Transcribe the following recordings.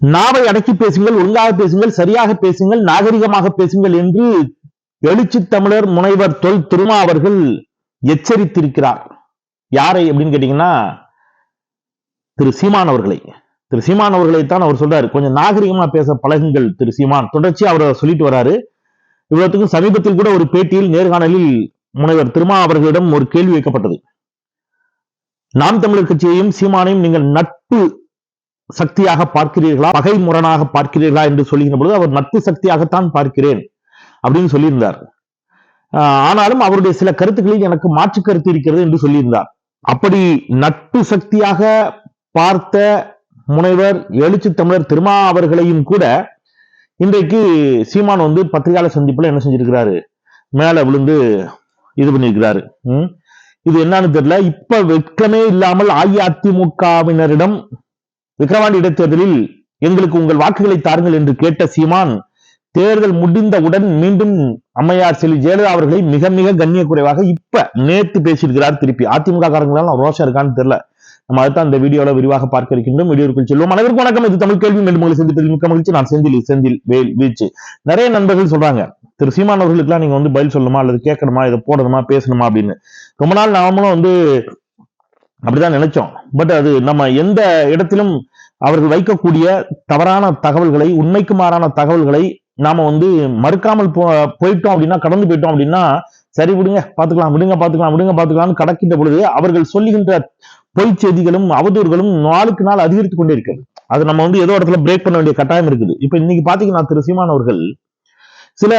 நாவை அடக்கி பேசுங்கள் ஒழுங்காக பேசுங்கள் சரியாக பேசுங்கள் நாகரிகமாக பேசுங்கள் என்று எழுச்சி தமிழர் முனைவர் தொல் திருமா அவர்கள் எச்சரித்திருக்கிறார். யாரை அப்படின்னு கேட்டீங்கன்னா திரு சீமான் அவர்களை. திரு சீமான் அவர்களை தான் அவர் சொல்றாரு. கொஞ்சம் நாகரிகமா பேச பழகுங்கள் திரு சீமான். தொடர்ச்சி அவர் சொல்லிட்டு வராரு. இவ்வளவுக்கும் சமீபத்தில் கூட ஒரு பேட்டியில் நேர்காணலில் முனைவர் திருமா அவர்களிடம் ஒரு கேள்வி வைக்கப்பட்டது. நாம் தமிழர் கட்சியையும் சீமானையும் நீங்கள் நட்பு சக்தியாக பார்க்கிறீர்களா? பகை முரணாக பார்க்கிறீர்களா என்று சொல்லுகிற பொழுது அவர் நட்பு சக்தியாகத்தான் பார்க்கிறேன் அப்படின்னு சொல்லியிருந்தார். ஆனாலும் அவருடைய சில கருத்துக்களில் எனக்கு மாற்று கருத்து இருக்கிறது என்று சொல்லியிருந்தார். அப்படி நட்பு சக்தியாக பார்த்த முனைவர் எழுச்சி தமிழர் திருமா அவர்களையும் கூட இன்றைக்கு சீமான் வந்து பத்திரிகையாளர் சந்திப்புல என்ன செஞ்சிருக்கிறாரு? மேல விழுந்து இது பண்ணியிருக்கிறாரு. இது என்னன்னு தெரியல. இப்ப வெட்கமே இல்லாமல் அஇஅதிமுகவினரிடம் விக்கிரவாண்டி இடைத்தேர்தலில் எங்களுக்கு உங்கள் வாக்குகளை தாருங்கள் என்று கேட்ட சீமான் தேர்தல் முடிந்தவுடன் மீண்டும் அம்மையார் செல்வி ஜெயலலிதா அவர்களை மிக மிக கண்ணிய குறைவாக இப்ப நேத்து பேசியிருக்கிறார் திருப்பி. அதிமுக காரங்களால் ரோஷம் இருக்கான்னு தெரியல. நம்ம அதுதான் இந்த வீடியோல விரிவாக பார்க்க இருக்கின்றோம். வீடியோக்குள் செல்வோம். அனைவருக்கும் வணக்கம். இது தமிழ் கேள்வி. மீண்டும் உங்களை சந்திப்பதில் மிக்க மகிழ்ச்சி. நான் செந்தில் செந்தில் வேல் வீச்சு. நிறைய நண்பர்கள் சொல்றாங்க திரு சீமான் அவர்களுக்குலாம் நீங்க வந்து பதில் சொல்லணுமா? அல்லது கேட்கணுமா? இதை போடணுமா? பேசணுமா? அப்படின்னு. ரொம்ப நாள் நாமளும் வந்து அப்படிதான் நினைச்சோம். பட் அது நம்ம எந்த இடத்திலும் அவர்கள் வைக்கக்கூடிய தவறான தகவல்களை உண்மைக்கு மாறான தகவல்களை நாம வந்து மறுக்காமல் போ போயிட்டோம் அப்படின்னா கடந்து போயிட்டோம் அப்படின்னா சரி விடுங்க பாத்துக்கலாம் விடுங்க பாத்துக்கலாம் விடுங்க பாத்துக்கலாம்னு கடக்கின்ற பொழுது அவர்கள் சொல்லுகின்ற பொய் செய்திகளும் அவதூறுகளும் நாளுக்கு நாள் அதிகரித்து கொண்டே இருக்கிறது. அது நம்ம வந்து ஏதோ இடத்துல பிரேக் பண்ண வேண்டிய கட்டாயம் இருக்குது. இப்ப இன்னைக்கு பாத்தீங்கன்னா திரு சீமான் அவர்கள் சில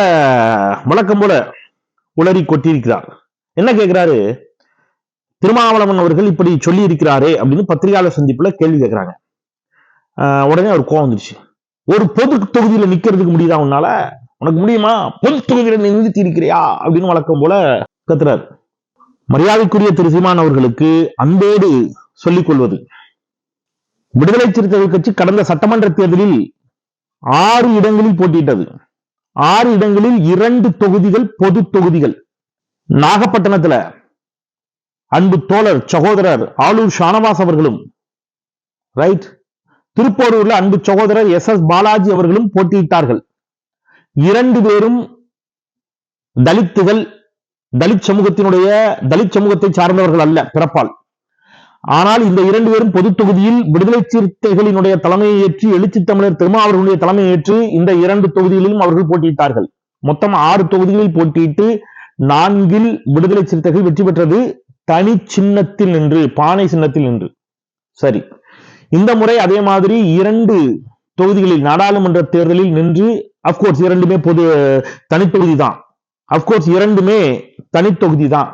வழக்கம் போல உளறி கொட்டியிருக்கிறார். என்ன கேட்கிறாரு திருமாவளவன் அவர்கள் இப்படி சொல்லி இருக்கிறாரே அப்படின்னு பத்திரிகையாளர் சந்திப்புல கேள்வி கேட்கிறாங்க. உடனே அவர் கோவம் வந்துருச்சு. ஒரு பொது தொகுதியில நிக்கிறதுக்கு முடியுதா உன்னால? உனக்கு முடியுமா? பொது தொகுதியில நிறுத்தி இருக்கிறியா? அப்படின்னு வழக்கம் போல கத்துறாரு. மரியாதைக்குரிய திரு சீமான் அவர்களுக்கு அன்போடு சொல்லிக் கொள்வது. விடுதலை சிறுத்தைகள் கட்சி கடந்த சட்டமன்ற தேர்தலில் ஆறு இடங்களில் போட்டியிட்டது. ஆறு இடங்களில் இரண்டு தொகுதிகள் பொது தொகுதிகள். நாகப்பட்டினத்துல அன்பு தோழர் சகோதரர் ஆளூர் ஷானவாஸ் அவர்களும் ரைட் திருப்போரூர்ல அன்பு சகோதரர் எஸ் எஸ் பாலாஜி அவர்களும் போட்டியிட்டார்கள். இரண்டு பேரும் தலித்துகள் தலித் சமூகத்தினுடைய தலித் சமூகத்தை சார்ந்தவர்கள் அல்ல பிறப்பால். ஆனால் இந்த இரண்டு பேரும் பொது தொகுதியில் விடுதலை சிறுத்தைகளினுடைய தலைமையை ஏற்று எழுச்சி தமிழர் திருமா அவர்களுடைய தலைமையை ஏற்று இந்த இரண்டு தொகுதிகளிலும் அவர்கள் போட்டியிட்டார்கள். மொத்தம் ஆறு தொகுதிகளில் போட்டியிட்டு நான்கில் விடுதலை சிறுத்தைகள் வெற்றி பெற்றது. தனி சின்னத்தில் நின்று பானை சின்னத்தில் நின்று. சரி. இந்த முறை அதே மாதிரி இரண்டு தொகுதிகளில் நாடாளுமன்ற தேர்தலில் நின்று அப்கோர்ஸ் இரண்டுமே பொது தனித்தொகுதி தான் அப்கோர்ஸ் இரண்டுமே தனித்தொகுதி தான்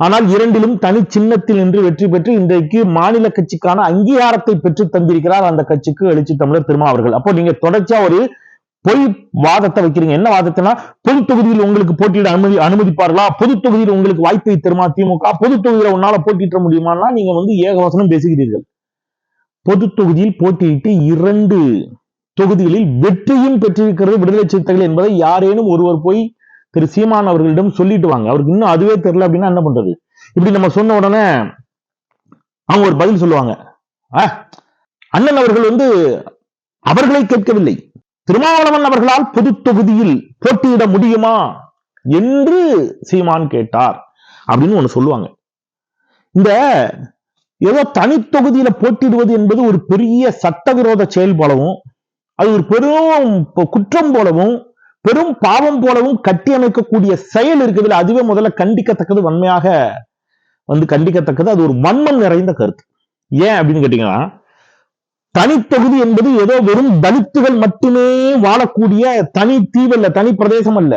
ஆனால் இரண்டிலும் தனி சின்னத்தில் நின்று வெற்றி பெற்று இன்றைக்கு மாநில கட்சிக்கான அங்கீகாரத்தை பெற்று தந்திருக்கிறார் அந்த கட்சிக்கு எழுச்சி தமிழர் திருமா அவர்கள் அப்போ நீங்க தொடர்ச்சியா ஒரு பொய் வாதத்தை வைக்கிறீங்க. என்ன வாதத்தைனா பொது தொகுதியில் உங்களுக்கு போட்டியிட அனுமதி அனுமதிப்பார்களா? பொது தொகுதியில் உங்களுக்கு வாய்ப்பை தருமா திமுக? பொது தொகுதியில உன்னால போட்டியிட முடியுமானா நீங்க வந்து ஏகவசனம் பேசுகிறீர்கள். பொது தொகுதியில் போட்டியிட்டு இரண்டு தொகுதிகளில் வெற்றியும் பெற்றிருக்கிறது விடுதலை சிறுத்தைகள் என்பதை யாரேனும் ஒருவர் போய் திரு சீமான் அவர்களிடம் சொல்லிட்டு வாங்க. அவருக்கு இன்னும் அதுவே தெரியல அப்படின்னா என்ன பண்றது? இப்படி நம்ம சொன்ன உடனே அவங்க ஒரு பதில் சொல்லுவாங்க. அண்ணன் அவர்கள் வந்து அவர்களை கேட்கவில்லை. திருமாவளவன் அவர்களால் பொது தொகுதியில் போட்டியிட முடியுமா என்று சீமான் கேட்டார் அப்படின்னு ஒண்ணு சொல்லுவாங்க. இந்த ஏதோ தனி தொகுதியில போட்டிடுவது என்பது ஒரு பெரிய சட்டவிரோத செயல் போலவும் அது ஒரு பெரும் குற்றம் போலவும் பெரும் பாவம் போலவும் கட்டி அமைக்கக்கூடிய செயல் இருக்குதுல அதுவே முதல்ல கண்டிக்கத்தக்கது வன்மையாக வந்து கண்டிக்கத்தக்கது. அது ஒரு வன்மம் நிறைந்த கருத்து. ஏன் அப்படின்னு கேட்டீங்கன்னா தனித்தொகுதி என்பது ஏதோ வெறும் தலித்துகள் மட்டுமே வாழக்கூடிய தனி தீவு அல்ல தனி பிரதேசம் அல்ல.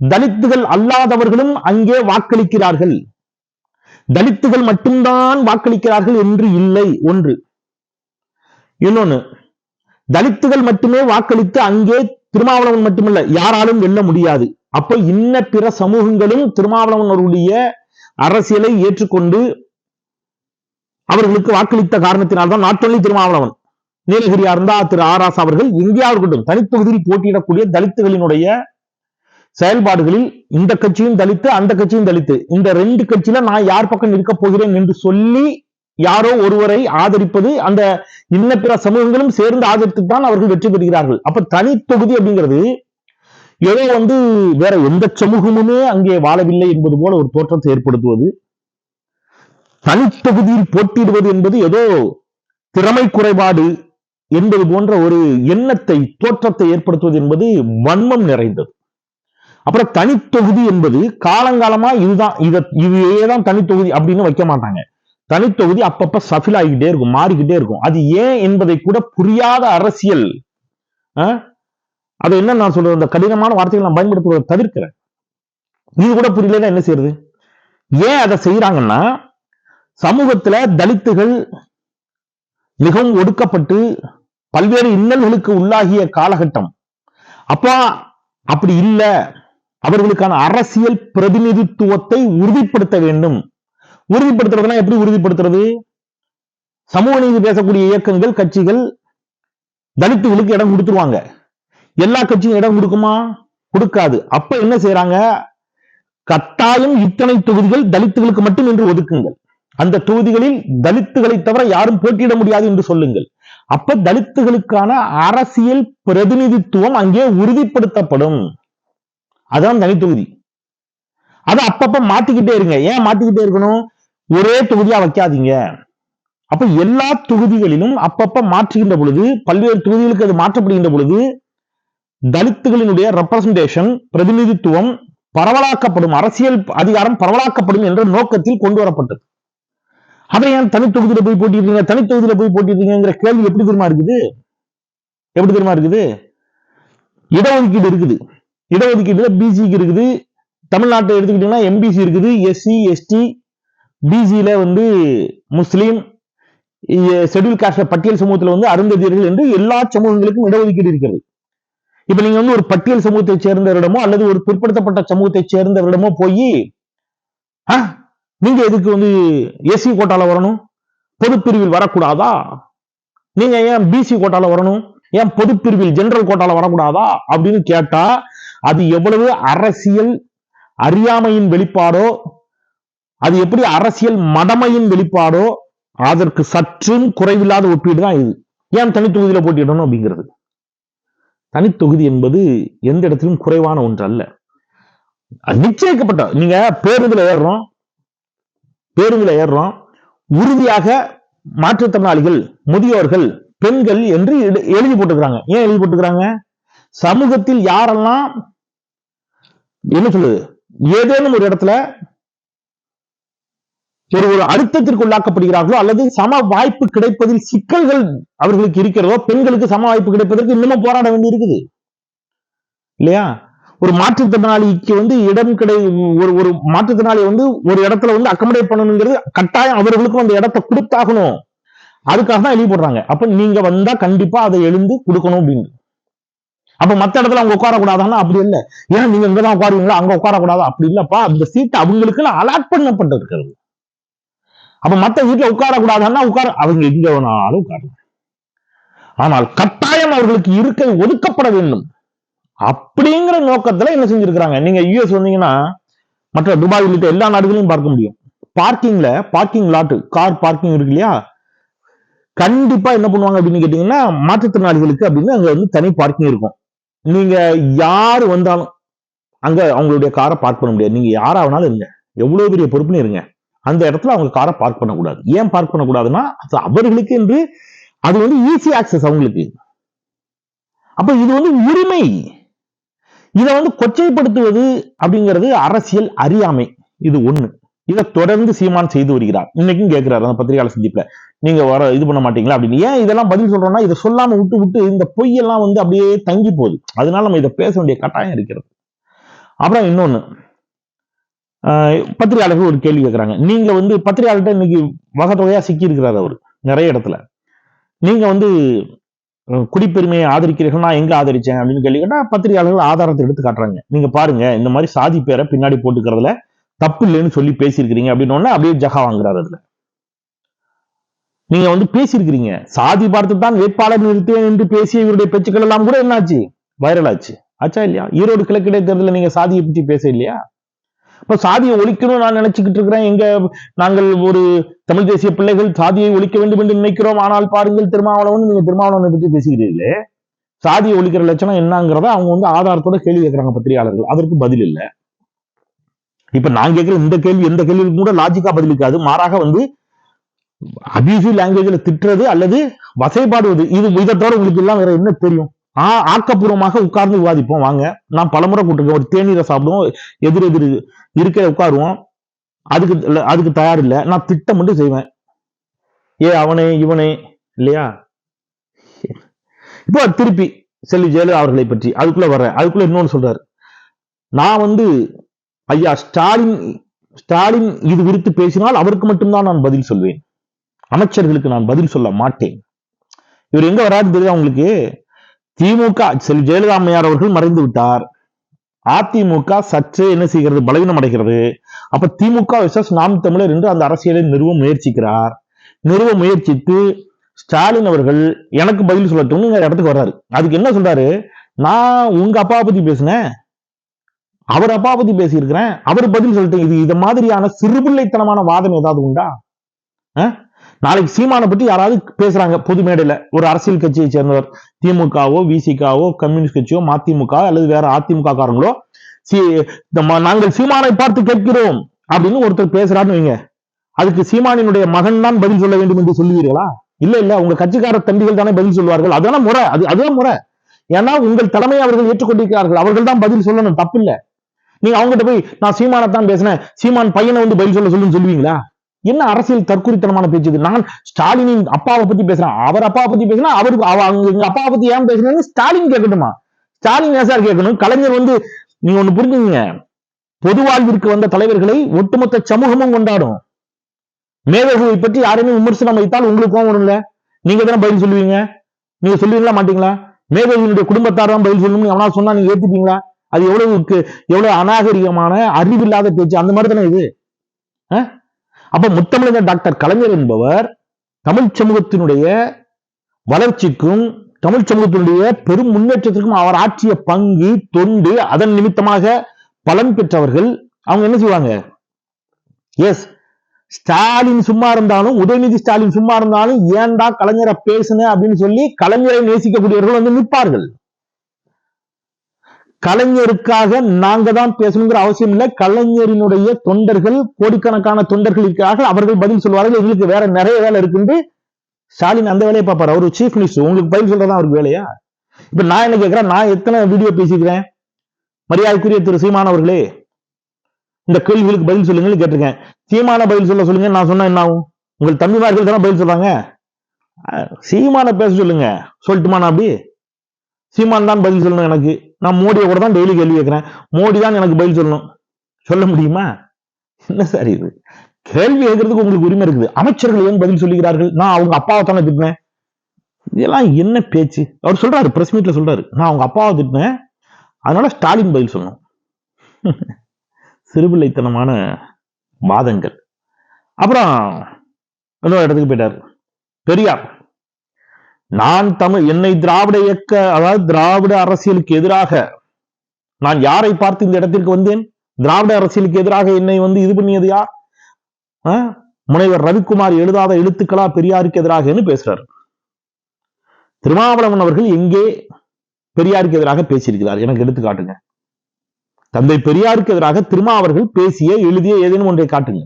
தலித்துகள் அல்லாதவர்களும் அங்கே வாக்களிக்கிறார்கள். தலித்துகள் மட்டும்தான் வாக்களிக்கிறார்கள் என்று இல்லை ஒன்று. இன்னொன்னு தலித்துகள் மட்டுமே வாக்களித்து அங்கே திருமாவளவன் மட்டுமல்ல யாராலும் வெல்ல முடியாது. அப்ப இன்ன பிற சமூகங்களும் திருமாவளவனருடைய அரசியலை ஏற்றுக்கொண்டு அவர்களுக்கு வாக்களித்த காரணத்தினால்தான் நாட் ஒன்லி திருமாவளவன் நீலகிரியா இருந்தா திரு ஆராஸ் அவர்கள் எங்கேயாவது இருக்கட்டும் தனித்தொகுதியில் போட்டியிடக்கூடிய தலித்துகளினுடைய செயல்பாடுகளில் இந்த கட்சியும் தலித்து அந்த கட்சியும் தலித்து. இந்த ரெண்டு கட்சியில நான் யார் பக்கம் இருக்க போகிறேன் என்று சொல்லி யாரோ ஒருவரை ஆதரிப்பது அந்த இன்ன பிற சமூகங்களும் சேர்ந்து ஆதரித்து தான் அவர்கள் வெற்றி பெறுகிறார்கள். அப்ப தனி தொகுதி அப்படிங்கிறது ஏதோ வந்து வேற எந்த சமூகமுமே அங்கே வாழவில்லை என்பது போல ஒரு தோற்றத்தை ஏற்படுத்துவது. தனித்தொகுதியில் போட்டியிடுவது என்பது ஏதோ திறமை குறைபாடு என்பது போன்ற ஒரு எண்ணத்தை தோற்றத்தை ஏற்படுத்துவது என்பது வன்மம் நிறைந்தது. அப்புறம் தனித்தொகுதி என்பது காலங்காலமா இதுதான் இத இதுதான் தனித்தொகுதி அப்படின்னு வைக்க மாட்டாங்க. தனித்தொகுதி அப்பப்ப சஃபில் ஆகிக்கிட்டே இருக்கும் மாறிக்கிட்டே இருக்கும். அது ஏன் என்பதை கூட புரியாத அரசியல். அது என்ன நான் சொல்றது? அந்த கடினமான வார்த்தைகள் நான் பயன்படுத்துவதை தவிர்க்கிறேன். இது கூட புரியலன்னா என்ன செய்யறது? ஏன் அதை செய்யறாங்கன்னா சமூகத்துல தலித்துகள் மிகவும் ஒடுக்கப்பட்டு பல்வேறு இன்னல்களுக்கு உள்ளாகிய காலகட்டம். அப்பா அப்படி இல்ல. அவர்களுக்கான அரசியல் பிரதிநிதித்துவத்தை உறுதிப்படுத்த வேண்டும். உறுதிப்படுத்துறதுனா எப்படி உறுதிப்படுத்துறது? சமூக நீதி பேசக்கூடிய இயக்கங்கள் கட்சிகள் தலித்துகளுக்கு இடம் கொடுத்துருவாங்க. எல்லா கட்சியும் இடம் கொடுக்குமா? கொடுக்காது. அப்ப என்ன செய்யறாங்க கட்டாயம் இத்தனை தொகுதிகள் தலித்துகளுக்கு மட்டும் என்று ஒதுக்குங்கள். அந்த தொகுதிகளில் தலித்துகளை தவிர யாரும் போட்டியிட முடியாது என்று சொல்லுங்கள். அப்ப தலித்துகளுக்கான அரசியல் பிரதிநிதித்துவம் அங்கே உறுதிப்படுத்தப்படும். அதான் தனித்தொகுதி அதை அப்பப்ப மாத்திக்கிட்டே இருங்க. ஏன் மாத்திக்கிட்டே இருக்கணும்? ஒரே தொகுதியா வைக்காதீங்க. அப்ப எல்லா தொகுதிகளிலும் அப்பப்ப மாற்றுகின்ற பொழுது பல்வேறு தொகுதிகளுக்கு அது மாற்றப்படுகின்ற பொழுது தலித்துகளினுடைய ரெப்ரசன்டேஷன் பிரதிநிதித்துவம் பரவலாக்கப்படும் அரசியல் அதிகாரம் பரவலாக்கப்படும் என்ற நோக்கத்தில் கொண்டு வரப்பட்டது. அதை ஏன் தனித்தொகுதியில போய் போட்டிருக்கீங்க? தனித்தொகுதியில போய் போட்டிருக்கீங்கிற கேள்வி எப்படி தெரியுமா இருக்குது? எப்படி தெரியுமா இருக்குது? இடஒதுக்கீடு இருக்குது. இடஒதுக்கீடுல பிசிக்கு இருக்குது. தமிழ்நாட்டை எடுத்துக்கிட்டீங்கன்னா எம்பிசி இருக்குது. எஸ்சி எஸ்டி பிசியில வந்து முஸ்லீம் ஷெட்யூல் காஸ்ட் பட்டியல் சமூகத்துல வந்து அருந்ததியர்கள் என்று எல்லா சமூகங்களுக்கும் இடஒதுக்கீடு இருக்கிறது. இப்ப நீங்க வந்து ஒரு பட்டியல் சமூகத்தை சேர்ந்தவரிடமோ அல்லது ஒரு பிற்படுத்தப்பட்ட சமூகத்தை சேர்ந்தவரிடமோ போய் நீங்க எதுக்கு வந்து எஸ்சி கோட்டால வரணும்? பொதுப்பிரிவில் வரக்கூடாதா? நீங்க ஏன் பிசி கோட்டால வரணும்? ஏன் பொதுப்பிரிவில் ஜெனரல் கோட்டால வரக்கூடாதா? அப்படின்னு கேட்டா அது எவ்வளவு அரசியல் அறியாமையின் வெளிப்பாடோ அது எப்படி அரசியல் மடமையின் வெளிப்பாடோ அதற்கு சற்றும் குறைவில்லாத ஒப்பீடு தான் இது. ஏன் தனித்தொகுதியில போட்டியிடணும் அப்படிங்கிறது? தனித்தொகுதி என்பது எந்த இடத்திலும் குறைவான ஒன்று அல்ல அது நிச்சயிக்கப்பட்ட நீங்க பேருந்துல ஏறுறோம் பேருந்துல ஏறுறோம். உறுதியாக மாற்றுத்திறனாளிகள் முதியோர்கள் பெண்கள் என்று எழு- எழுதி போட்டுக்கிறாங்க. ஏன் எழுதி போட்டுக்கிறாங்க? சமூகத்தில் யாரெல்லாம் என்ன சொல்லுது ஏதேனும் ஒரு இடத்துல ஒரு ஒரு அழுத்தத்திற்கு உள்ளாக்கப்படுகிறார்களோ அல்லது சம வாய்ப்பு கிடைப்பதில் சிக்கல்கள் அவர்களுக்கு இருக்கிறதோ பெண்களுக்கு சம வாய்ப்பு கிடைப்பதற்கு இன்னமும் போராட வேண்டி இருக்குது இல்லையா? ஒரு மாற்றுத்திறனாளிக்கு வந்து இடம் கிடை ஒரு ஒரு மாற்றுத்திறனாளி வந்து ஒரு இடத்துல வந்து அக்கமடேட் பண்ணணுங்கிறது கட்டாயம் அவர்களுக்கும் அந்த இடத்தை கொடுத்தாகணும். அதுக்காக தான் எழுதி போடுறாங்க. அப்ப நீங்க வந்தா கண்டிப்பா அதை எழுந்து கொடுக்கணும் அப்படின்னு. அப்ப மத்த இடத்துல அவங்க உட்காரக்கூடாதான்னா அப்படி இல்லை. ஏன்னா நீங்க இங்கதான் உட்காருவீங்களா? அங்க உட்காரக்கூடாதா? அப்படி இல்லப்பா. அந்த சீட் அவங்களுக்கு அலாட் பண்ணப்பட்டிருக்கிறது. அப்ப மத்த வீட்டுல உட்காரக்கூடாதுன்னா உட்கார அவங்க எங்க வேணாலும் உட்காரலாம். ஆனால் கட்டாயம் அவர்களுக்கு இருக்கை ஒதுக்கப்பட வேண்டும். அப்படிங்கிற நோக்கத்துல என்ன செஞ்சிருக்கிறாங்க? நீங்க யூஎஸ் வந்தீங்கன்னா மற்ற துபாய் உள்ளிட்ட எல்லா நாடுகளையும் பார்க்க முடியும். பார்க்கிங்ல பார்க்கிங் லாட்டு கார் பார்க்கிங் இருக்கு இல்லையா? கண்டிப்பா என்ன பண்ணுவாங்க அப்படின்னு கேட்டீங்கன்னா மாற்றுத்திறனாளிகளுக்கு அப்படின்னு அங்க வந்து தனி பார்க்கிங் இருக்கும். நீங்க யாரு வந்தாலும் அங்க அவங்களுடைய காரை பார்க் பண்ண முடியாது. நீங்க யாரா வேணாலும் இருங்க. எவ்வளவு பெரிய பொறுப்புன்னு இருங்க. அந்த இடத்துல அவங்க காரை பார்க் பண்ணக்கூடாது. ஏன் பார்க் பண்ணக்கூடாதுன்னா அது அவர்களுக்கு என்று அது வந்து ஈஸி ஆக்சஸ் அவங்களுக்கு. அப்ப இது வந்து உரிமை. இதை வந்து கொச்சைப்படுத்துவது அப்படிங்கிறது அரசியல் அறியாமை. இது ஒண்ணு. இதை தொடர்ந்து சீமான் செய்து வருகிறார். இன்னைக்கும் கேட்கிறாரு அந்த பத்திரிகையாளர் சந்திப்புல. நீங்க வர இது பண்ண மாட்டீங்களா அப்படின்னு. ஏன் இதெல்லாம் பதில் சொல்றோம்னா இதை சொல்லாம விட்டு விட்டு இந்த பொய்யெல்லாம் வந்து அப்படியே தங்கி போகுது. அதனால நம்ம இதை பேச வேண்டிய கட்டாயம் இருக்கிறது. அப்புறம் இன்னொன்னு பத்திரிகையாளர்கள் ஒரு கேள்வி கேட்கறாங்க. நீங்க வந்து பத்திரிகையாளர்கிட்ட இன்னைக்கு வகை சிக்கி இருக்கிறார் அவர். நிறைய இடத்துல. நீங்க வந்து குடிப்பெருமையை ஆதரிக்கிறீர்கள் நான் எங்க ஆதரிச்சேன் அப்படின்னு கேள்வி கேட்டா பத்திரிகையாளர்கள் ஆதாரத்தை எடுத்து காட்டுறாங்க. நீங்க பாருங்க இந்த மாதிரி சாதி பேரை பின்னாடி போட்டுக்கிறதுல தப்பு இல்லைன்னு சொல்லி பேசியிருக்கிறீங்க அப்படின்னு உடனே அப்படியே ஜகா வாங்குறாரு அதுல. நீங்க வந்து பேசியிருக்கிறீங்க. சாதி பார்த்து தான் வேட்பாளர் நிறுத்தேன் என்று பேசிய இவருடைய பேச்சுக்கள் எல்லாம் கூட என்னாச்சு? வைரல் ஆச்சு. ஆச்சா இல்லையா? ஈரோடு கிழக்கு தேர்தலில் நீங்க சாதியை பற்றி பேச இல்லையா? இப்ப சாதியை ஒழிக்கணும் நான் நினைச்சுக்கிட்டு இருக்கிறேன். எங்க நாங்கள் ஒரு தமிழ் தேசிய பிள்ளைகள் சாதியை ஒழிக்க வேண்டும் என்று நினைக்கிறோம். ஆனால் பாருங்கள் திருமாவளவன் நீங்க திருமாவளவனை பற்றி பேசுகிறீர்களே. சாதியை ஒழிக்கிற லட்சணம் என்னங்கிறத அவங்க வந்து ஆதாரத்தோட கேள்வி கேட்கிறாங்க பத்திரிகையாளர்கள். அதற்கு பதில் இல்லை. இப்ப நான் கேட்கிற இந்த கேள்வி எந்த கேள்விக்கும் கூட லாஜிக்கா பதிலிக்காது மாறாக வந்து அபியூசிவ் லாங்குவேஜ்ல திட்டுறது அல்லது வசைப்பாடுவது இது இதை தவிர உங்களுக்கு எல்லாம் வேற என்ன தெரியும்? ஆ ஆக்கப்பூர்வமாக உட்கார்ந்து விவாதிப்போம். வாங்க நான் பலமுறை கூட்டிருக்கேன் ஒரு தேநீரை சாப்பிடுவோம். எதிர் எதிர் இருக்க உட்காருவோம். அதுக்கு இல்ல, அதுக்கு தயார் இல்லை. நான் திட்டம் மட்டும் செய்வேன். ஏ அவனே இவனே இல்லையா? இப்போ திருப்பி செல்வி ஜெயலலிதா அவர்களை பற்றி. அதுக்குள்ள வர்றேன். அதுக்குள்ள இன்னொன்னு சொல்றாரு. நான் வந்து ஐயா ஸ்டாலின் ஸ்டாலின் இது குறித்து பேசினால் அவருக்கு மட்டும்தான் நான் பதில் சொல்வேன். அமைச்சர்களுக்கு நான் பதில் சொல்ல மாட்டேன். இவர் எங்க வராது தெரியுது உங்களுக்கு? திமுக செல்வி ஜெயலலிதா அம்மையார் அவர்கள் மறைந்து விட்டார். அதிமுக சற்று என்ன செய்கிறது? பலவீனம் அடைகிறது அப்ப திமுக விசஸ் நாம் தமிழர் என்று அந்த அரசியலை நிறுவ முயற்சிக்கிறார். நிறுவ முயற்சித்து ஸ்டாலின் அவர்கள் எனக்கு பதில் சொல்லட்டும்னு இடத்துக்கு வர்றாரு. அதுக்கு என்ன சொல்றாரு? நான் உங்க அப்பாவை பத்தி பேசினேன். அவர் அப்பா பத்தி பேசியிருக்கிறேன். அவர் பதில் சொல்லிட்டு இது இது மாதிரியான சிறுபிள்ளைத்தனமான வாதம் ஏதாவது உண்டா? அஹ்? நாளைக்கு சீமானை பத்தி யாராவது பேசுறாங்க பொது மேடையில. ஒரு அரசியல் கட்சியை சேர்ந்தவர். திமுகவோ விசிகாவோ கம்யூனிஸ்ட் கட்சியோ மதிமுக அல்லது வேற அதிமுக காரங்களோ சி நாங்கள் சீமானை பார்த்து கேட்கிறோம் அப்படின்னு ஒருத்தர் பேசுறாருன்னு வைங்க. அதுக்கு சீமானினுடைய மகன் தான் பதில் சொல்ல வேண்டும் என்று சொல்லுவீர்களா? இல்ல இல்ல. உங்க கட்சிக்கார தம்பிகள் தானே பதில் சொல்வார்கள். அதுதானே முறை. அது அதுதான் முறை. ஏன்னா உங்கள் தலைமையை அவர்கள் ஏற்றுக்கொண்டிருக்கிறார்கள். அவர்கள் தான் பதில் சொல்லணும். தப்பு இல்ல நீங்க அவங்ககிட்ட போய் நான் சீமானை தான் பேசினேன். சீமான் பையனை வந்து பதில் சொல்ல சொல்லுன்னு சொல்லுவீங்களா? என்ன அரசியல் தற்குறித்தனமான பேச்சு இது? நான் ஸ்டாலினின் அப்பாவை பத்தி பேசுறேன். அவர் அப்பாவை பத்தி பேசினா அவருக்கு அவ- அவங்க எங்க அப்பாவை பத்தி ஏன் பேசுறேன்னு ஸ்டாலின் கேட்கட்டுமா? ஸ்டாலின் ஏன் சார் கேட்கணும்? கலைஞர் வந்து நீங்க ஒண்ணு புரிஞ்சுங்க பொது வாழ்விற்கு வந்த தலைவர்களை ஒட்டுமொத்த சமூகமும் கொண்டாடும். மேதகுவை பற்றி யாரையுமே விமர்சனம் வைத்தால் உங்களுக்கு கோவம் வரும்ல? நீங்க தானே பதில் சொல்லுவீங்க? நீங்க சொல்லுவீங்களா மாட்டீங்களா? மேதகுவினுடைய குடும்பத்தார் தான் பதில் சொல்லணும்னு எவனா சொன்னா நீங்க ஏத்துப்பீங்களா? அது எவ்வளவு எவ்வளவு அநாகரிகமான அறிவில்லாத பேச்சு. அந்த மாதிரி தானே இது அப்ப முத்தமிழர் டாக்டர் கலைஞர் என்பவர் தமிழ் சமூகத்தினுடைய வளர்ச்சிக்கும் தமிழ் சமூகத்தினுடைய பெரும் முன்னேற்றத்திற்கும் அவர் ஆற்றிய பங்கு தொண்டு அதன் நிமித்தமாக பலன் பெற்றவர்கள். அவங்க என்ன செய்வாங்க? எஸ் ஸ்டாலின் சும்மா இருந்தாலும் உதயநிதி ஸ்டாலின் சும்மா இருந்தாலும் ஏன்டா கலைஞரை பேசுன? அப்படின்னு சொல்லி கலைஞரை நேசிக்கக்கூடியவர்கள் வந்து நிற்பார்கள். கலைஞருக்காக நாங்க தான் பேசணுங்கிற அவசியம் இல்லை. கலைஞரினுடைய தொண்டர்கள் கோடிக்கணக்கான தொண்டர்கள் இருக்கிறார்கள். அவர்கள் பதில் சொல்வார்கள். எங்களுக்கு வேற நிறைய வேலை இருக்குன்னு ஸ்டாலின் அந்த வேலையை பார்ப்பாரு. அவர் சீஃப் மினிஸ்டர் உங்களுக்கு பதில் சொல்றதா அவருக்கு வேலையா? இப்ப நான் என்ன கேட்கிறேன்? நான் எத்தனை வீடியோ பேசிக்கிறேன் மரியாதைக்குரிய திரு சீமான் அவர்களே இந்த கேள்விகளுக்கு பதில் சொல்லுங்கன்னு கேட்டிருக்கேன். சீமான பதில் சொல்ல சொல்லுங்க நான் சொன்னா என்ன ஆகும்? உங்கள் தம்பிமார்கள் தானே பதில் சொல்றாங்க? சீமான பேச சொல்லுங்க. சொல்லட்டுமா நான் அப்படி? சீமான் தான் பதில் சொல்லணும் எனக்கு. நான் மோடியை கூட தான் டெய்லி கேள்வி கேட்கிறேன். மோடி தான் எனக்கு பதில் சொல்லணும். சொல்ல முடியுமா? என்ன சார் இது? கேள்வி கேட்கறதுக்கு உங்களுக்கு உரிமை இருக்குது. அமைச்சர்கள் ஏன் பதில் சொல்லுகிறார்கள்? நான் அவங்க அப்பாவை தானே திட்டினேன். இதெல்லாம் என்ன பேச்சு? அவர் சொல்றாரு பிரஸ் மீட்ல சொல்றாரு. நான் அவங்க அப்பாவை திட்டினேன். அதனால ஸ்டாலின் பதில் சொல்லணும். சிறுபிள்ளைத்தனமான வாதங்கள். அப்புறம் இன்னொரு இடத்துக்கு போயிட்டார். பெரியார். நான் தமிழ் என்னை திராவிட இயக்க அதாவது திராவிட அரசியலுக்கு எதிராக நான் யாரை பார்த்து இந்த இடத்திற்கு வந்தேன்? திராவிட அரசியலுக்கு எதிராக என்னை வந்து இது பண்ணியது யார்? முனைவர் ரவிக்குமார் எழுதாத எழுத்துக்களா பெரியாருக்கு எதிராகன்னு பேசுறாரு. திருமாவளவன் அவர்கள் எங்கே பெரியாருக்கு எதிராக பேசியிருக்கிறார்? எனக்கு எடுத்து காட்டுங்க. தந்தை பெரியாருக்கு எதிராக திருமா அவர்கள் பேசிய எழுதிய ஏதேனும் ஒன்றை காட்டுங்க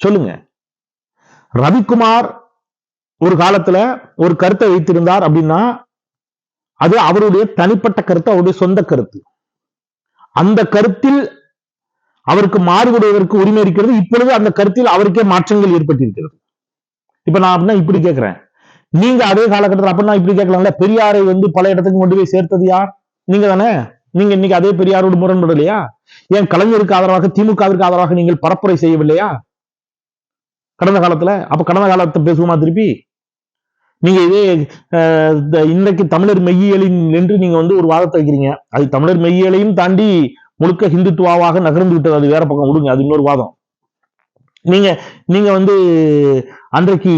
சொல்லுங்க. ரவிக்குமார் ஒரு காலத்துல ஒரு கருத்தை வைத்திருந்தார் அப்படின்னா அது அவருடைய தனிப்பட்ட கருத்து அவருடைய சொந்த கருத்து. அந்த கருத்தில் அவருக்கு மாறுபடுவதற்கு உரிமை இருக்கிறது. இப்பொழுது அந்த கருத்தில் அவருக்கே மாற்றங்கள் ஏற்பட்டிருக்கிறது. இப்ப நான் அப்படின்னா இப்படி கேட்கிறேன். நீங்க அதே காலகட்டத்தில் அப்படின்னா இப்படி கேட்கலாம்ல? பெரியாரை வந்து பல இடத்துக்கு கொண்டு போய் சேர்த்தது யார்? நீங்க தானே நீங்க இன்னைக்கு அதே பெரியாரோடு முரண்படலையா? ஏன் கலைஞருக்கு ஆதரவாக திமுகவிற்கு ஆதரவாக நீங்கள் பரப்புரை செய்யவில்லையா? கடந்த காலத்துல அப்ப கடந்த காலத்தை பேசுவோமா திருப்பி? நீங்க இதே இன்றைக்கு இந்த இன்னைக்கு தமிழர் மெய்யியலின் என்று நீங்க வந்து ஒரு வாதத்தை வைக்கிறீங்க. அது தமிழர் மெய்யியலையும் தாண்டி முழுக்க ஹிந்துத்துவாவாக நகர்ந்து விட்டது. அது வேற பக்கம். விடுங்க. அது இன்னொரு வாதம். நீங்க நீங்க வந்து அன்றைக்கு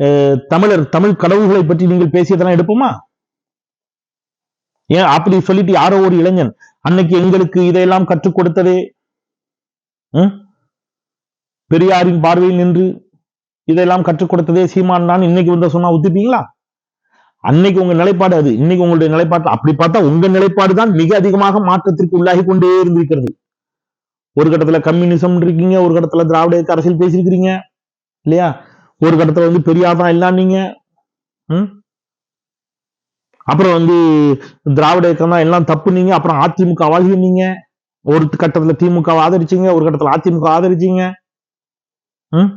அஹ், தமிழர் தமிழ் கடவுள்களை பற்றி நீங்கள் பேசியதெல்லாம் எடுப்போமா? ஏன் அப்படி சொல்லிட்டு யாரோ ஒரு இளைஞன் அன்னைக்கு எங்களுக்கு இதையெல்லாம் கற்றுக் கொடுத்ததே? பெரியாரின் பார்வையில் நின்று இதெல்லாம் கற்றுக் கொடுத்ததே சீமான் தான். இன்னைக்கு வந்து சொன்னா ஒத்துப்பீங்களா? அன்னைக்கு உங்க நிலைப்பாடு அது. இன்னைக்கு உங்களுடைய நிலைப்பாடு அப்படி பார்த்தா உங்க நிலைப்பாடு தான் மிக அதிகமாக மாற்றத்திற்கு உள்ளாகி கொண்டே இருந்திருக்கிறது. ஒரு கட்டத்துல கம்யூனிசம் இருக்கீங்க ஒரு கட்டத்துல திராவிட அரசியல் பேசியிருக்கிறீங்க இல்லையா? ஒரு கட்டத்துல வந்து பெரியாதான் எல்லாம் நீங்க அப்புறம் வந்து திராவிட இயக்கம் தான் எல்லாம் தப்பு நீங்க அப்புறம் அதிமுக வாழ்கை நீங்க. ஒரு கட்டத்துல திமுக ஆதரிச்சீங்க ஒரு கட்டத்துல அதிமுக ஆதரிச்சீங்க ம்?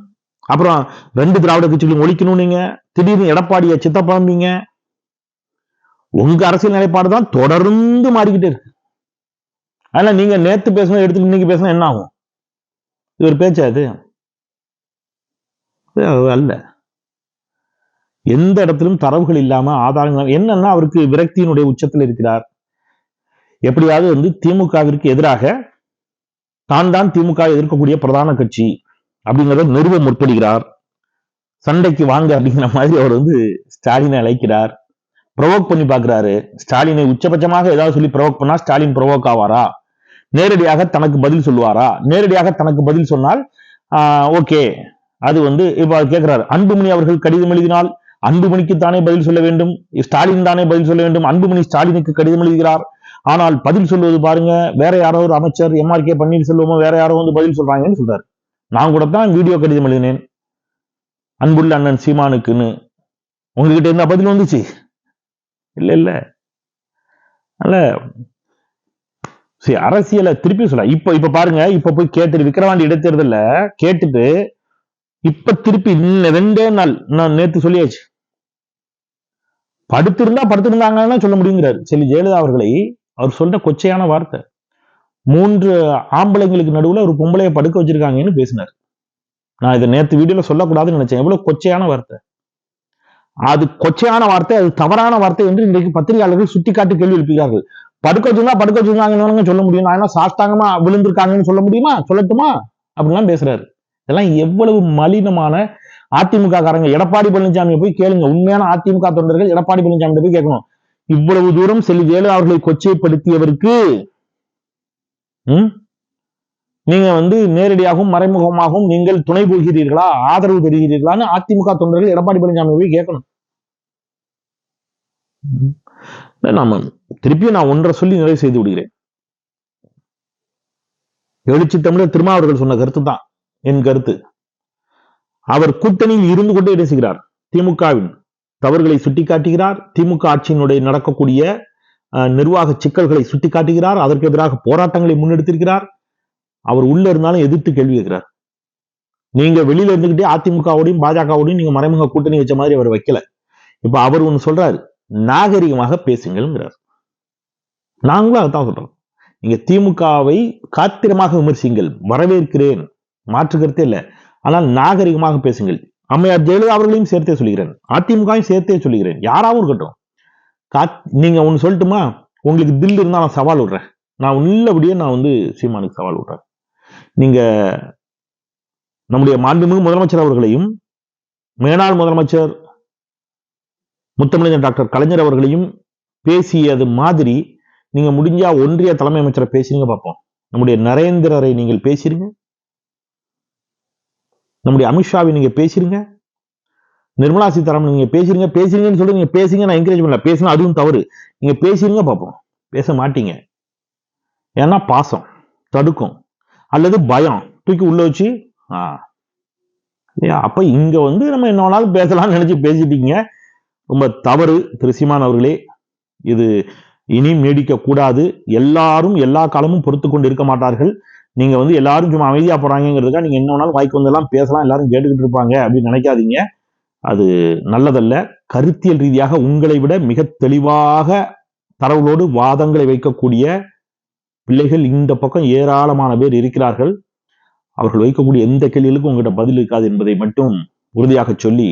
அப்புறம் ரெண்டு திராவிட கட்சிகளும் ஒழிக்கணும் நீங்க. திடீர்னு எடப்பாடிய சித்தப்பாம்பீங்க உங்க அரசியல் நிலைப்பாடு தான் தொடர்ந்து மாறிக்கிட்டே இருக்கு. அதனால நீங்க நேத்து பேசணும் எடுத்து இன்னைக்கு பேசணும் என்ன ஆகும்? இது ஒரு பேச்சா அது? அல்ல. எந்த இடத்திலும் தரவுகள் இல்லாம ஆதாரங்கள் என்னன்னா அவருக்கு விரக்தியினுடைய உச்சத்தில் இருக்கிறார். எப்படியாவது வந்து திமுகவிற்கு எதிராக தான் தான் திமுக எதிர்க்கக்கூடிய பிரதான கட்சி. அப்படிங்கிறத நிறுவ முற்படுகிறார். சண்டைக்கு வாங்க அப்படிங்கிற மாதிரி அவர் வந்து ஸ்டாலினை அழைக்கிறார். ப்ரொவோக் பண்ணி பார்க்குறாரு. ஸ்டாலினை உச்சபட்சமாக ஏதாவது சொல்லி ப்ரொவோக் பண்ணா ஸ்டாலின் ப்ரொவோக் ஆவாரா? நேரடியாக தனக்கு பதில் சொல்லுவாரா? நேரடியாக தனக்கு பதில் சொன்னால் ஓகே அது வந்து இப்போ அவர் கேட்கிறாரு அன்புமணி அவர்கள் கடிதம் எழுதினால் அன்புமணிக்கு தானே பதில் சொல்ல வேண்டும்? ஸ்டாலின் தானே பதில் சொல்ல வேண்டும்? அன்புமணி ஸ்டாலினுக்கு கடிதம் எழுதுகிறார். ஆனால் பதில் சொல்வது பாருங்க வேற யாரோ ஒரு அமைச்சர் எம்ஆர்கே பன்னீர்செல்வமோ வேற யாரோ வந்து பதில் சொல்றாங்கன்னு சொல்றாரு. நான் கூட தான் வீடியோ கடிதம் எழுதினேன். அன்புள்ள அண்ணன் சீமானுக்குன்னு. உங்ககிட்ட இருந்தா பதில் வந்துச்சு. இல்ல இல்ல. அல்ல சரி அரசியலை திருப்பி சொல்ல இப்ப இப்ப பாருங்க இப்ப போய் கேட்டுட்டு விக்கிரவாண்டி இடைத்தேர்தல்ல கேட்டுட்டு இப்ப திருப்பி இன்னும் ரெண்டே நாள் நான் நேத்து சொல்லியாச்சு. படுத்திருந்தா படுத்திருந்தாங்கன்னா சொல்ல முடியுங்கிறார். செல்வி ஜெயலலிதா அவர்களை அவர் சொல்ற கொச்சையான வார்த்தை. மூன்று ஆம்பளைங்களுக்கு நடுவுல ஒரு பொம்பளையை படுக்க வச்சிருக்காங்கன்னு பேசினார். நான் இதை நேத்து வீடியோல சொல்லக்கூடாதுன்னு நினைச்சேன். எவ்வளவு கொச்சையான வார்த்தை. அது கொச்சையான வார்த்தை அது தவறான வார்த்தை என்று இன்றைக்கு பத்திரிகையாளர்கள் சுட்டிக்காட்டி கேள்வி எழுப்புகிறார்கள் படுக்க வச்சிருந்தா படுக்க வச்சிருந்தாங்கன்னு சொல்ல முடியும்? நான் என்ன சாஸ்தாங்கமா விழுந்திருக்காங்கன்னு சொல்ல முடியுமா? சொல்லட்டுமா? அப்படிலாம் பேசுறாரு. இதெல்லாம் எவ்வளவு மலினமான அதிமுக காரங்க எடப்பாடி பழனிசாமியை போய் கேளுங்க. உண்மையான அதிமுக தொண்டர்கள் எடப்பாடி பழனிசாமி போய் கேட்கணும். இவ்வளவு தூரம் செல்வி வேலு அவர்களை கொச்சைப்படுத்தியவருக்கு ம்? நீங்க வந்து நேரடியாகவும் மறைமுகமாகவும் நீங்கள் துணை போகிறீர்களா? ஆதரவு பெறுகிறீர்களான்னு அதிமுக தொண்டர்கள் எடப்பாடி பழனிசாமி போய் கேட்கணும். நாம திருப்பியும் நான் ஒன்றை சொல்லி நிறைவு செய்து விடுகிறேன். எழுச்சி தமிழர் திருமாவர்கள் சொன்ன கருத்து தான் என் கருத்து. அவர் கூட்டணியில் இருந்து கொண்டே பேசுகிறார். திமுகவின் தவறுகளை சுட்டிக்காட்டுகிறார். திமுக ஆட்சியினுடைய நடக்கக்கூடிய நிர்வாக சிக்கல்களை சுட்டிக்காட்டுகிறார். அதற்கு எதிராக போராட்டங்களை முன்னெடுத்திருக்கிறார். அவர் உள்ள இருந்தாலும் எதிர்த்து கேள்வி கேட்கிறார். நீங்க வெளியில இருந்துகிட்டே அதிமுகவோடையும் பாஜகவோடையும் நீங்க மறைமுக கூட்டணி வச்ச மாதிரி அவர் வைக்கல. இப்ப அவர் ஒண்ணு சொல்றாரு நாகரிகமாக பேசுங்கள்ங்கிறார். நாங்களும் அதான் சொல்றோம். நீங்க திமுகவை காத்திரமாக விமர்சிங்கள் வரவேற்கிறேன் மாற்று கருத்தே இல்லை. ஆனால் நாகரிகமாக பேசுங்கள். அம்மையார் ஜெயலலிதா அவர்களையும் சேர்த்தே சொல்கிறேன் அதிமுகவும் சேர்த்தே சொல்கிறேன் யாராவும் இருக்கட்டும். காத் நீங்க ஒன்று சொல்லட்டுமா? உங்களுக்கு தில் இருந்தால் நான் சவால் விடுறேன். நான் உள்ளபடியே நான் வந்து சீமானுக்கு சவால் விடுறேன். நீங்க நம்முடைய மாண்புமிகு முதலமைச்சர் அவர்களையும் மேனாள் முதலமைச்சர் முத்தமிழர் டாக்டர் கலைஞர் அவர்களையும் பேசியது மாதிரி நீங்க முடிஞ்சா ஒன்றிய தலைமை அமைச்சரை பேசுறீங்க பார்ப்போம். நம்முடைய நரேந்திரரை நீங்கள் பேசிருங்க. நம்முடைய அமித்ஷாவை நீங்க பேசிருங்க. நிர்மலா சீதாராமன் நீங்க பேசுறீங்க பேசுறீங்கன்னு சொல்லி நீங்க பேசுங்க நான் என்கரேஜ் பண்ணல. பேசணும் அதுவும் தவறு. நீங்க பேசுறீங்க பார்ப்போம். பேச மாட்டீங்க. ஏன்னா பாசம் தடுக்கும். அல்லது பயம். தூக்கி உள்ள வச்சு ஆ. இல்லையா? அப்ப இங்க வந்து நம்ம என்ன வேணாலும் பேசலாம்னு நினைச்சு பேசிட்டீங்க ரொம்ப தவறு திரு சீமான் அவர்களே. இது இனி நீடிக்க கூடாது. எல்லாரும் எல்லா காலமும் பொறுத்து கொண்டு இருக்க மாட்டார்கள். நீங்க வந்து எல்லாரும் சும்மா அமைதியா போறாங்கிறதுக்காக நீங்க என்ன வேணாலும் வாய்க்கு வந்தெல்லாம் பேசலாம். எல்லாரும் கேட்டுக்கிட்டு இருப்பாங்க அப்படின்னு நினைக்காதீங்க. அது நல்லதல்ல. கருத்தியல் ரீதியாக உங்களை விட மிக தெளிவாக தரவுகளோடு வாதங்களை வைக்கக்கூடிய பிள்ளைகள் இந்த பக்கம் ஏராளமான பேர் இருக்கிறார்கள். அவர்கள் வைக்கக்கூடிய எந்த கேள்விகளுக்கும் உங்கள்கிட்ட பதில் இருக்காது என்பதை மட்டும் உறுதியாக சொல்லி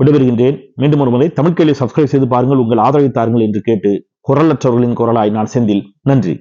விடைபெறுகின்றேன். மீண்டும் ஒரு முறை தமிழ் கேள்வி சப்ஸ்கிரைப் செய்து பாருங்கள் உங்கள் ஆதரவை தாருங்கள் என்று கேட்டு குரலற்றவர்களின் குரலாய் நான் செந்தில். நன்றி.